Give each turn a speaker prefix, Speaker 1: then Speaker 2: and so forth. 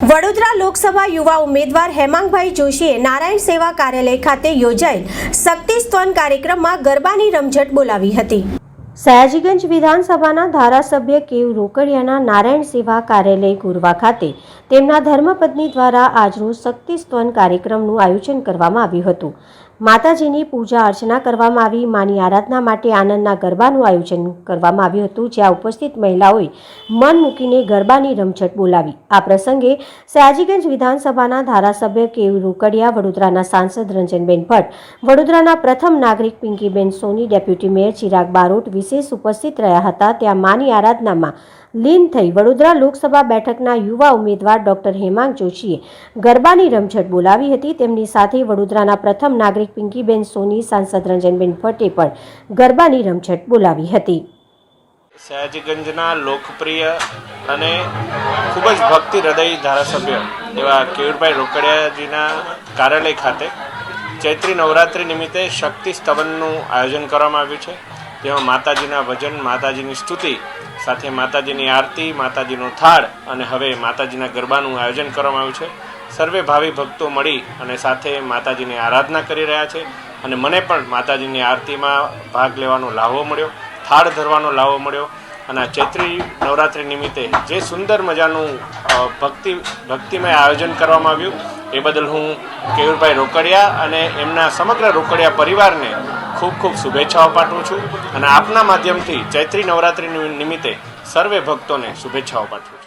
Speaker 1: વડોદરા લોકસભા યુવા ઉમેદવાર હેમાંગભાઈ જોશીએ નારાયણ સેવા કાર્યાલય ખાતે યોજાયેલ શક્તિ સ્તન કાર્યક્રમમાં ગરબાની રમઝટ બોલાવી હતી. સયાજીગંજ વિધાનસભાના ધારાસભ્ય કેવ રોકડિયાના નારાયણ સેવા કાર્યાલય ગુરવા ખાતે તેમના ધર્મપત્ની દ્વારા આજરોજ શક્તિ સ્તવન કાર્યક્રમનું આયોજન કરવામાં આવ્યું હતું. માતાજીની પૂજા અર્ચના કરવામાં આવી, માની આરાધના માટે આનંદના ગરબાનું આયોજન કરવામાં આવ્યું હતું, જ્યાં ઉપસ્થિત મહિલાઓએ મન મૂકીને ગરબાની રમઝટ બોલાવી. આ પ્રસંગે સયાજીગંજ વિધાનસભાના ધારાસભ્ય કેવ રોકડિયા, વડોદરાના સાંસદ રંજનબેન ભટ્ટ, વડોદરાના પ્રથમ નાગરિક પિંકીબેન સોની, ડેપ્યુટી મેયર ચિરાગ બારોટ વિશેષ ઉપસ્થિત રહ્યા હતા. ત્યાં માની આરાધનામાં લીન થઈ વડોદરા લોકસભા બેઠકના યુવા ઉમેદવાર ડોક્ટર હેમાંગ જોશીએ ગરબાની રમઝટ બોલાવી હતી. તેમની સાથે વડોદરાના પ્રથમ નાગરિક પિંકીબેન સોની, સાંસદ રંજનબેન ભટ્ટે પણ ગરબાની રમઝટ બોલાવી હતી.
Speaker 2: સયાજીગંજના લોકપ્રિય અને ખૂબ જ ભક્તિ હૃદય ધારાસભ્ય એવા કેયુરભાઈ રોકડિયાજીના કાર્યાલય ખાતે ચૈત્રી નવરાત્રિ નિમિત્તે શક્તિ સ્તવનનું આયોજન કરવામાં આવ્યું છે. તેમાં માતાજીના ભજન, માતાજીની સ્તુતિ સાથે માતાજીની આરતી, માતાજીનો થાળ અને હવે માતાજીના ગરબાનું આયોજન કરવામાં આવ્યું છે. સર્વે ભાવિ ભક્તો મળી અને સાથે માતાજીની આરાધના કરી રહ્યા છે અને મને પણ માતાજીની આરતીમાં ભાગ લેવાનો લાહવો મળ્યો, થાળ ધરવાનો લાહવો મળ્યો અને આ ચૈત્રી નવરાત્રિ નિમિત્તે જે સુંદર મજાનું ભક્તિ, ભક્તિમય આયોજન કરવામાં આવ્યું, એ બદલ હું કેયુરભાઈ રોકડિયા અને એમના સમગ્ર રોકડિયા પરિવારને ખૂબ ખૂબ શુભેચ્છાઓ પાઠવું છું અને આપના માધ્યમથી ચૈત્રી નવરાત્રિ નિમિત્તે સર્વે ભક્તોને શુભેચ્છાઓ પાઠવું છું.